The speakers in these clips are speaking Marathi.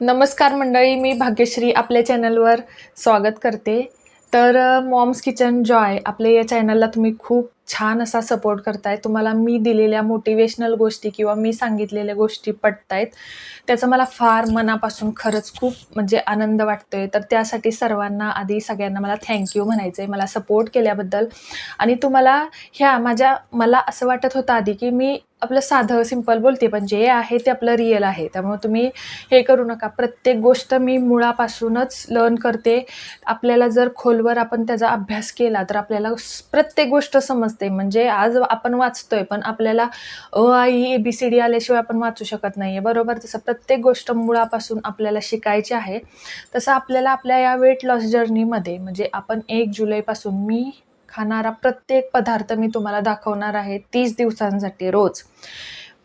नमस्कार मंडळी मी भाग्यश्री आपल्या चॅनलवर स्वागत करते. तर मॉम्स किचन जॉय आपल्या या चॅनलला तुम्ही खूप छान असा सपोर्ट करताय. तुम्हाला मी दिलेल्या मोटिवेशनल गोष्टी किंवा मी सांगितलेल्या गोष्टी पटतायत. त्याचं मला फार मनापासून खरंच खूप म्हणजे आनंद वाटतोय. तर त्यासाठी सर्वांना आधी सगळ्यांना मला थँक्यू म्हणायचं आहे मला सपोर्ट केल्याबद्दल. आणि तुम्हाला ह्या माझ्या मला असं वाटत होतं आधी की मी आपलं साधं सिंपल बोलते पण जे आहे ते आपलं रिअल आहे. त्यामुळे तुम्ही हे करू नका. प्रत्येक गोष्ट मी मुळापासूनच लर्न करते. आपल्याला जर खोलवर आपण त्याचा अभ्यास केला तर आपल्याला प्रत्येक गोष्ट समजते. म्हणजे आज आपण वाचतोय पण आपल्याला अ आई ए बी सी डी आल्याशिवाय आपण वाचू शकत नाही आहे बरोबर? तसं प्रत्येक गोष्ट मुळापासून आपल्याला शिकायची आहे. तसं आपल्याला आपल्या या वेट लॉस जर्नीमध्ये म्हणजे आपण एक जुलैपासून मी खाणारा प्रत्येक पदार्थ मी तुम्हाला दाखवणार आहे तीस दिवसांसाठी रोज.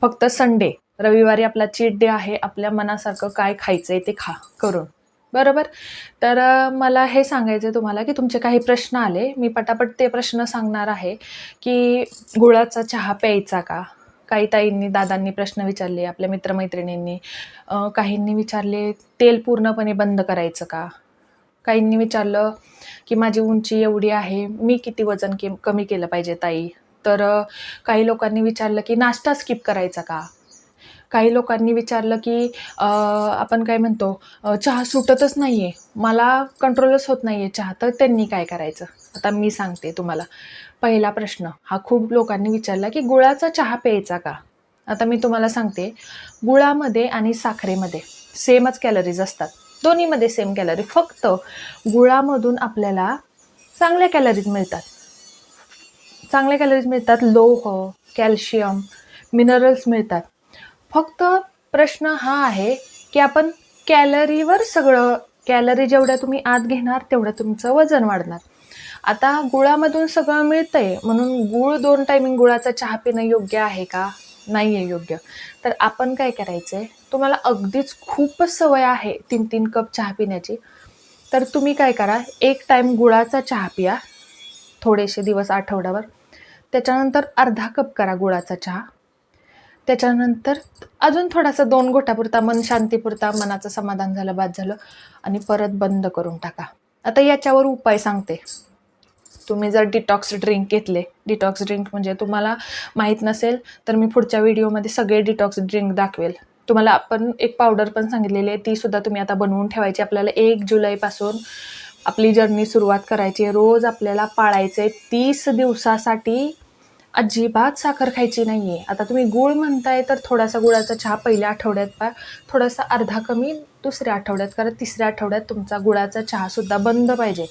फक्त संडे. रविवारी आपला चीट डे आहे. आपल्या मनासारखं काय खायचं आहे ते खा. करून. बरोबर? तर मला हे सांगायचं आहे तुम्हाला की तुमचे काही प्रश्न आले. मी पटापट ते प्रश्न सांगणार आहे की गुळाचा चहा प्यायचा का? काही ताईंनी दादांनी प्रश्न विचारले आपल्या मित्रमैत्रिणींनी. काहींनी विचारले तेल पूर्णपणे बंद करायचं का? काहींनी विचारलं की माझी उंची एवढी आहे मी किती वजन के कमी केलं पाहिजे ताई? तर काही लोकांनी विचारलं की नाश्ता स्किप करायचा का? काही लोकांनी विचारलं की आपण काय म्हणतो चहा सुटतच नाही आहे मला कंट्रोलच होत नाही आहे चहा. तर त्यांनी काय करायचं? आता मी सांगते तुम्हाला. पहिला प्रश्न. हा खूप लोकांनी विचारला की गुळाचा चहा प्यायचा का? आता मी तुम्हाला सांगते. गुळामध्ये आणि साखरेमध्ये सेमच कॅलरीज असतात. दोन्हीमध्ये सेम कॅलरी फक्त गुळामधून आपल्याला चांगल्या कॅलरीज मिळतात. चांगल्या कॅलरीज मिळतात. लोह कॅल्शियम मिनरल्स मिळतात. फक्त प्रश्न हा आहे की आपण कॅलरीवर सगळं कॅलरी जेवढ्या तुम्ही आत घेणार तेवढं तुमचं वजन वाढणार. आता गुळामधून सगळं मिळतंय म्हणून गुळ दोन टायमिंग गुळाचा चहा पिणं योग्य आहे का? नाही आहे योग्य. तर आपण काय करायचं आहे तुम्हाला अगदीच खूपच सवय आहे तीन तीन कप चहा पिण्याची. तर तुम्ही काय करा एक टाईम गुळाचा चहा पिया थोडेसे दिवस आठवड्यावर त्याच्यानंतर अर्धा कप करा गुळाचा चहा. त्याच्यानंतर अजून थोडासा दोन गोटापुरता मन शांतीपुरता मनाचं समाधान झालं बाद झालं आणि परत बंद करून टाका. आता याच्यावर उपाय सांगते. तुम्ही जर डिटॉक्स ड्रिंक घेतले डिटॉक्स ड्रिंक म्हणजे तुम्हाला माहीत नसेल तर मी पुढच्या व्हिडिओमध्ये सगळे डिटॉक्स ड्रिंक दाखवेल. तुम्हाला आपण एक पावडर पण सांगितलेली आहे ती सुद्धा तुम्ही आता बनवून ठेवायची. आपल्याला एक जुलैपासून आपली जर्नी सुरुवात करायची आहे. रोज आपल्याला पाळायचं आहे तीस दिवसासाठी अजिबात साखर खायची नाही आहे आता तुम्ही गुळ म्हणताय तर थोडासा गुळाचा चहा पहिल्या आठवड्यात पा थोडासा अर्धा कमी दुसऱ्या आठवड्यात कारण तिसऱ्या आठवड्यात तुमचा गुळाचा चहासुद्धा बंद पाहिजे.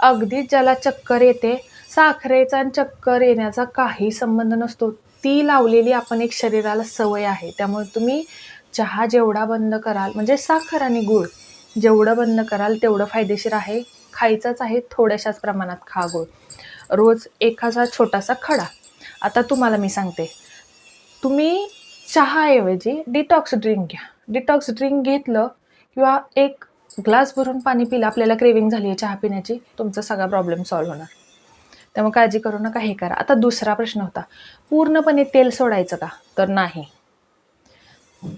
अगदीच ज्याला चक्कर येते साखरेचा आणि चक्कर येण्याचा काही संबंध नसतो. ती लावलेली आपण एक शरीराला सवय आहे. त्यामुळे तुम्ही चहा जेवढा बंद कराल म्हणजे साखर आणि गूळ जेवढं बंद कराल तेवढं फायदेशीर आहे. खायचंच आहे थोड्याशाच प्रमाणात खा गूळ. रोज एखादा छोटासा खडा. आता तुम्हाला मी सांगते. तुम्ही चहाऐवजी डिटॉक्स ड्रिंक घ्या. डिटॉक्स ड्रिंक घेतलं किंवा एक ग्लास भरून पाणी पिलं आपल्याला क्रेविंग झाली आहे चहा पिण्याची तुमचा सगळा प्रॉब्लेम सॉल्व्ह होणार. त्यामुळे काळजी करू नका हे करा. आता दुसरा प्रश्न होता. पूर्णपणे तेल सोडायचं का? तर नाही.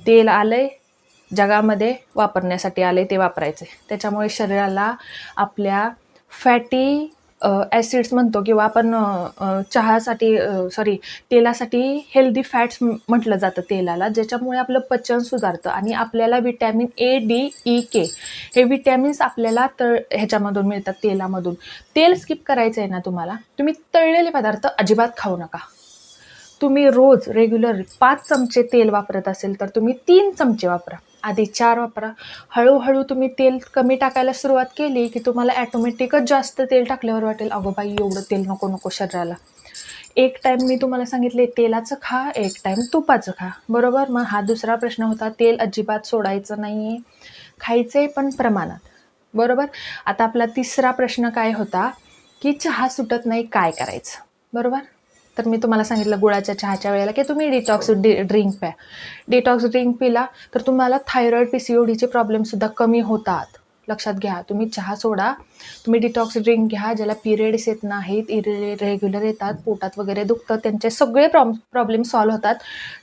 तेल आलंय जगामध्ये वापरण्यासाठी आले ते वापरायचे त्याच्यामुळे शरीराला आपल्या फॅटी ॲसिड्स म्हणतो किंवा आपण चहासाठी सॉरी तेलासाठी हेल्दी फॅट्स म्हटलं जातं तेलाला ज्याच्यामुळे आपलं पचन सुधारतं आणि आपल्याला vitamin A D E K हे विटॅमिन्स आपल्याला तळ ह्याच्यामधून मिळतात तेलामधून. तेल स्किप करायचं आहे ना तुम्हाला तुम्ही तळलेले पदार्थ अजिबात खाऊ नका. तुम्ही रोज रेग्युलर पाच चमचे तेल वापरत असेल तर तुम्ही तीन चमचे वापरा. आधी चार वापरा. हळूहळू तुम्ही तेल कमी टाकायला सुरुवात केली की तुम्हाला ॲटोमॅटिकच जास्त तेल टाकल्यावर वाटेल अगो बाई एवढं तेल नको नको शरीराला. एक टाईम मी तुम्हाला सांगितले तेलाचं खा एक टाईम तुपाचं खा. बरोबर? मग हा दुसरा प्रश्न होता तेल अजिबात सोडायचं नाही आहे खायचे पण प्रमाणात. बरोबर? आता आपला तिसरा प्रश्न काय होता की चहा सुटत नाही काय करायचं? बरोबर? तर मी तुम्हाला सांगितलं गुळाच्या चहाच्या वेळेला की तुम्ही डिटॉक्स डि ड्रिंक प्या. डिटॉक्स ड्रिंक पिला तर तुम्हाला थायरॉईड पी सी ओ डीचे प्रॉब्लेमसुद्धा कमी होतात. लक्षात घ्या तुम्ही चहा सोडा तुम्ही डिटॉक्स ड्रिंक घ्या ज्याला पिरियड्स येत नाहीत इरे रेग्युलर येतात पोटात वगैरे दुखतं त्यांचे सगळे प्रॉब प्रॉब्लेम सॉल्व्ह होतात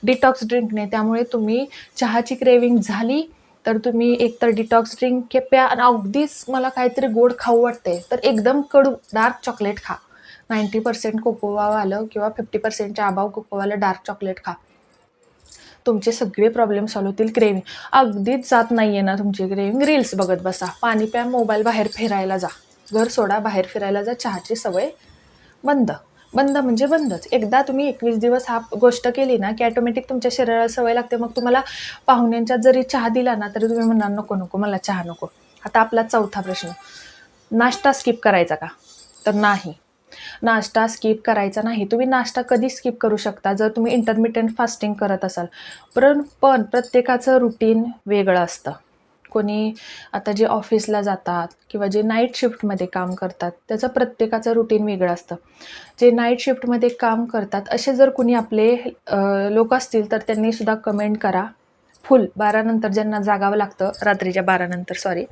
डिटॉक्स ड्रिंकने त्यामुळे तुम्ही चहाची क्रेविंग झाली तर तुम्ही एकतर डिटॉक्स ड्रिंक प्या. आणि अगदीच मला काहीतरी गोड खाऊ वाटते तर एकदम कडू डार्क चॉकलेट खा. नाईंटी पर्सेंट कोकोवावालं किंवा फिफ्टी पर्सेंटच्या अबाव कोकोवालं डार्क चॉकलेट खा. तुमचे सगळे प्रॉब्लेम सॉल्व होतील क्रेविंग अगदीच जात नाही आहे ना तुमची क्रेविंग रील्स बघत बसा. पाणी प्या मोबाईल बाहेर फिरायला जा. घर सोडा बाहेर फिरायला जा. चहाची सवय बंद. बंद म्हणजे बंदच. एकदा तुम्ही एकवीस दिवस हा गोष्ट केली ना की ॲटोमॅटिक तुमच्या शरीराला सवय लागते. मग तुम्हाला पाहुण्यांच्यात जरी चहा दिला ना तरी तुम्ही म्हणणार नको नको मला चहा नको. आता आपला चौथा प्रश्न. नाश्ता स्किप करायचा का? तर नाही. नाश्ता स्किप करायचा नाही. तुम्ही नाश्ता कधी स्किप करू शकता जर तुम्ही इंटरमिडियंट फास्टिंग करत असाल. पण पण प्रत्येकाचं रुटीन वेगळं असतं. कोणी आता जे ऑफिसला जातात किंवा जे नाईट शिफ्टमध्ये काम करतात त्याचं प्रत्येकाचं रुटीन वेगळं असतं. जे नाईट शिफ्टमध्ये काम करतात असे जर कुणी आपले लोक असतील तर त्यांनीसुद्धा कमेंट करा. फुल बारानंतर ज्यांना जागावं लागतं रात्रीच्या बारानंतर सॉरी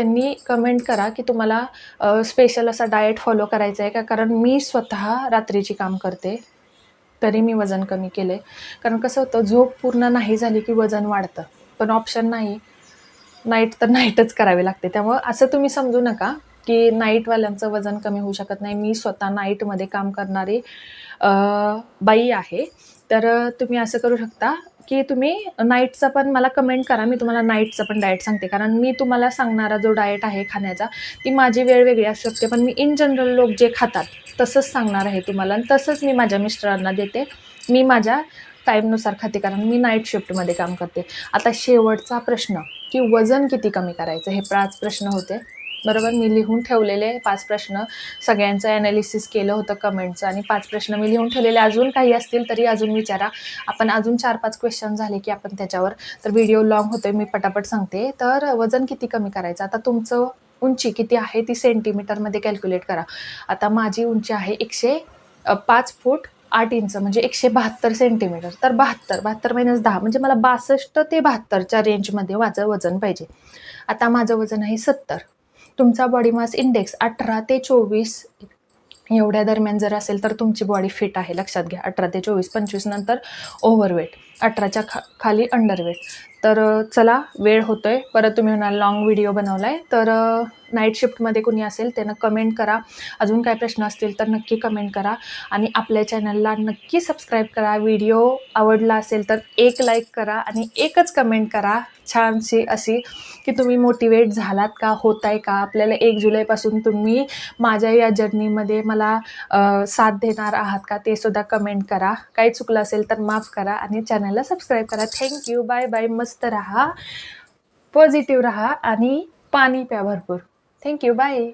त्यांनी कमेंट करा की तुम्हाला स्पेशल असा डाएट फॉलो करायचा आहे का? कारण मी स्वतः रात्रीची काम करते. तरी मी वजन कमी केलं आहे कारण कसं होतं झोप पूर्ण नाही झाली की वजन वाढतं. पण ऑप्शन नाही. नाईट तर नाईटच करावी लागते. त्यामुळं असं तुम्ही समजू नका की नाईटवाल्यांचं वजन कमी होऊ शकत नाही. मी स्वतः नाईटमध्ये काम करणारी बाई आहे. तर तुम्ही असं करू शकता. की तुम्ही नाईटचा पण मला कमेंट करा. मी तुम्हाला नाईटचं पण डाएट सांगते. कारण मी तुम्हाला सांगणारा जो डाएट आहे खाण्याचा ती माझी वेळ वेगळी असू शकते. पण मी इन जनरल लोक जे खातात तसंच सांगणार आहे तुम्हाला. आणि तसंच मी माझ्या मिस्टरांना देते. मी माझ्या टाईमनुसार खाते. कारण मी नाईट शिफ्टमध्ये काम करते. आता शेवटचा प्रश्न की वजन किती कमी करायचं? हे पाच प्रश्न होते. बरोबर मी लिहून ठेवलेले पाच प्रश्न. सगळ्यांचं ॲनालिसिस केलं होतं कमेंटचं आणि पाच प्रश्न मी लिहून ठेवलेले. अजून काही असतील तरी अजून विचारा. आपण अजून चार पाच क्वेश्चन झाले की आपण त्याच्यावर. तर व्हिडिओ लॉंग होतोय मी पटापट सांगते. तर वजन किती कमी करायचं? आता तुमचं उंची किती आहे? ती सेंटीमीटरमध्ये कॅल्क्युलेट करा. आता माझी उंची आहे एकशे पाच फूट आठ इंच म्हणजे एकशे बहात्तर सेंटीमीटर तर बहात्तर बहात्तर मायनस दहा म्हणजे मला बासष्ट ते बहात्तरच्या रेंजमध्ये माझं वजन पाहिजे. आता माझं वजन आहे सत्तर. तुमचा बॉडी मास इंडेक्स अठरा ते चोवीस एवढ्या दरम्यान जर असेल तर तुमची बॉडी फिट आहे. लक्षात घ्या अठरा ते चोवीस पंचवीस नंतर ओव्हरवेट अठराच्या खा खाली अंडरवेट तर चला वेळ होतो आहे परत तुम्ही म्हणाल लाँग व्हिडिओ बनवला आहे तर नाईट शिफ्टमध्ये कोणी असेल त्यानं कमेंट करा. अजून काय प्रश्न असतील तर नक्की कमेंट करा. आणि आपल्या चॅनलला नक्की सबस्क्राईब करा. व्हिडिओ आवडला असेल तर एक लाईक करा आणि एकच कमेंट करा. छानशी अशी की तुम्ही मोटिवेट झालात का? होत आहे का? आपल्याला एक जुलैपासून तुम्ही माझ्या या जर्नीमध्ये मला साथ देणार आहात का? ते सुद्धा कमेंट करा. काही चुकलं असेल तर माफ करा आणि चॅनल चॅनलला सबस्क्राईब करा. थँक्यू बाय बाय मस्त राहा. पॉझिटिव्ह राहा आणि पाणी प्या भरपूर. Thank you bye